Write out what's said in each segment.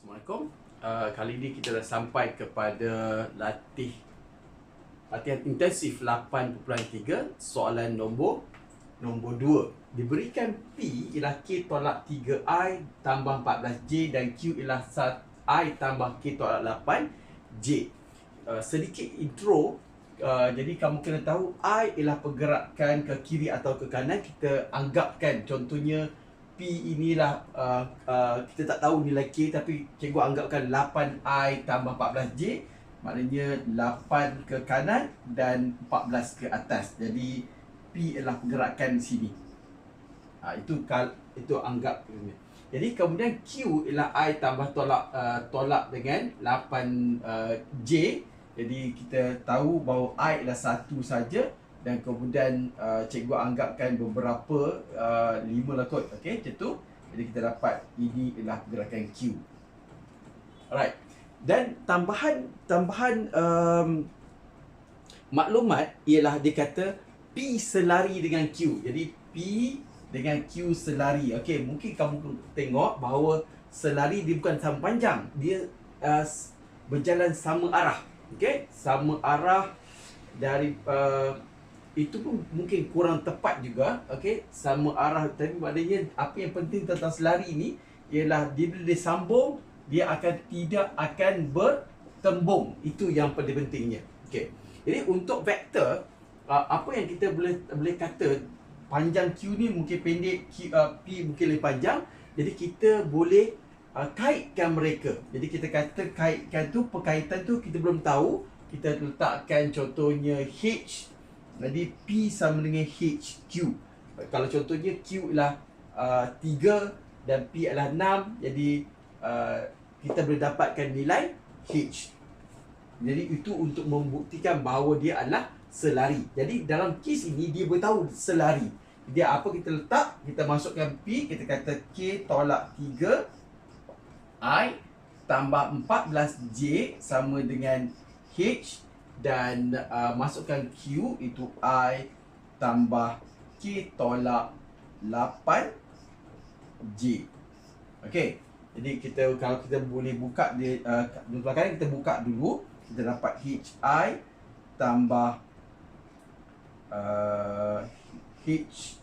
Assalamualaikum. Uh, kali ini kita dah sampai kepada latih latihan intensif 8.3 soalan nombor nombor 2. Diberikan P ialah K tolak 3I tambah 14J dan Q ialah I tambah K tolak 8J. Uh, sedikit intro uh, jadi kamu kena tahu I ialah pergerakan ke kiri atau ke kanan kita anggapkan contohnya P inilah uh, uh, kita tak tahu nilai K tapi cikgu anggapkan 8I tambah 14J maknanya 8 ke kanan dan 14 ke atas. Jadi P ialah pergerakan sini. Ha, itu kal itu anggap. Jadi kemudian Q ialah I tambah tolak uh, tolak dengan 8 uh. Jadi kita tahu bahawa I ialah satu saja dan kemudian uh, cikgu anggapkan beberapa uh, lima lah kot okey macam tu. Jadi kita dapat ini ialah gerakan Q. Alright. Dan tambahan tambahan um, maklumat ialah dia kata P selari dengan Q. Jadi P dengan Q selari. Okey mungkin kamu tengok bahawa selari dia bukan sama panjang. Dia uh, berjalan sama arah. Okey sama arah dari uh, itu pun mungkin kurang tepat juga okey? Sama arah tapi maknanya apa yang penting tentang selari ni ialah dia bila dia sambung dia akan tidak akan bertembung. Itu yang paling pentingnya okey? Jadi untuk vektor apa yang kita boleh boleh kata panjang q ni mungkin pendek q, uh, p mungkin lebih panjang. Jadi kita boleh uh, kaitkan mereka. Jadi kita kata kaitkan tu perkaitan tu kita belum tahu. Kita letakkan contohnya h jadi P sama dengan HQ. Kalau contohnya Q ialah uh, 3 dan P adalah 6, jadi uh, kita boleh dapatkan nilai H. Jadi itu untuk membuktikan bahawa dia adalah selari. Jadi dalam kes ini dia beritahu selari. Dia apa kita letak? Kita masukkan P, kita kata K tolak 3 I tambah 14J sama dengan H dan uh, masukkan Q itu I tambah K tolak 8 J. Okey. Jadi kita kalau kita boleh buka dia uh, belakang kita buka dulu kita dapat H I tambah uh, H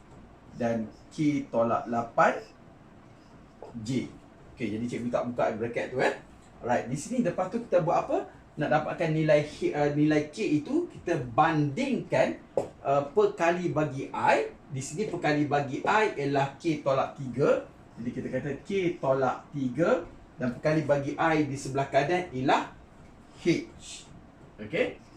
dan K tolak 8 J. Okey, jadi cikgu tak buka bracket tu eh. Alright, di sini lepas tu kita buat apa? Nak dapatkan nilai uh, nilai K itu kita bandingkan uh, per kali bagi I. Di sini per kali bagi I ialah K tolak 3 jadi kita kata K tolak 3 dan per kali bagi I di sebelah kanan ialah H. Okey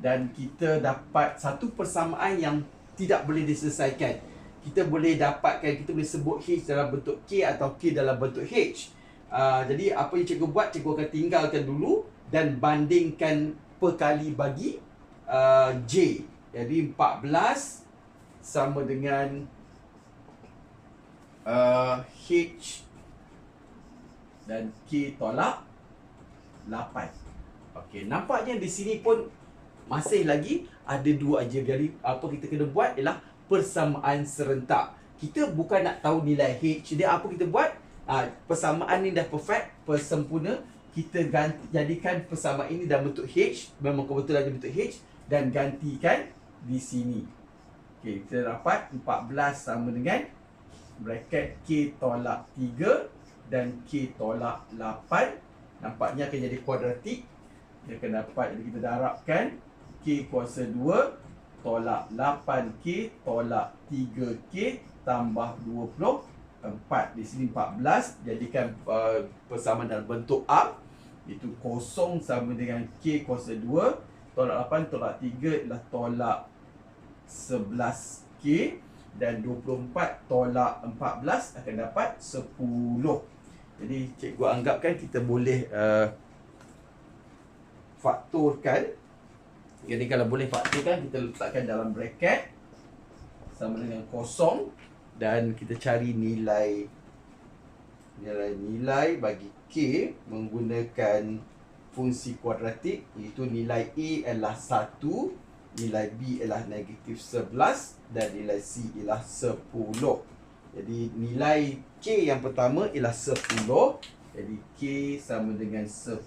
dan kita dapat satu persamaan yang tidak boleh diselesaikan. Kita boleh dapatkan kita boleh sebut H dalam bentuk K atau K dalam bentuk H. Uh, jadi apa yang cikgu buat cikgu akan tinggalkan dulu dan bandingkan per kali bagi uh, J. Jadi 14 sama dengan uh, H dan K tolak 8. Okey, nampaknya di sini pun masih lagi ada dua aja. Jadi apa kita kena buat ialah persamaan serentak. Kita bukan nak tahu nilai H. Jadi apa kita buat? Uh, persamaan ni dah perfect, persempurna kita ganti jadikan persamaan ini dalam bentuk H memang kebetulan dalam bentuk H dan gantikan di sini. Okey, kita dapat 14 sama dengan bracket K tolak 3 dan K tolak 8. Nampaknya akan jadi kuadratik. Dia akan dapat jadi kita darabkan K kuasa 2 tolak 8K tolak 3K tambah 20 4 di sini 14 jadikan uh, persamaan dalam bentuk up. Itu kosong sama dengan K kuasa 2 tolak 8 tolak 3 ialah tolak 11K dan 24 tolak 14 akan dapat 10 jadi cikgu anggapkan kita boleh uh, fakturkan. Jadi kalau boleh fakturkan kita letakkan dalam bracket. Sama dengan kosong dan kita cari nilai nilai-nilai bagi K menggunakan fungsi kuadratik. Iaitu nilai A adalah 1 nilai B adalah negatif 11 dan nilai C ialah 10 jadi nilai K yang pertama ialah 10 jadi K sama dengan 10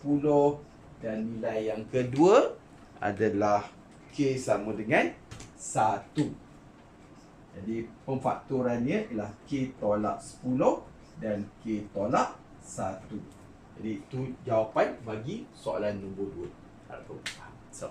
dan nilai yang kedua adalah K sama dengan 1. Jadi pemfaktorannya ialah K tolak 10 dan K tolak 1. Jadi itu jawapan bagi soalan nombor 2. Harap kau faham. So,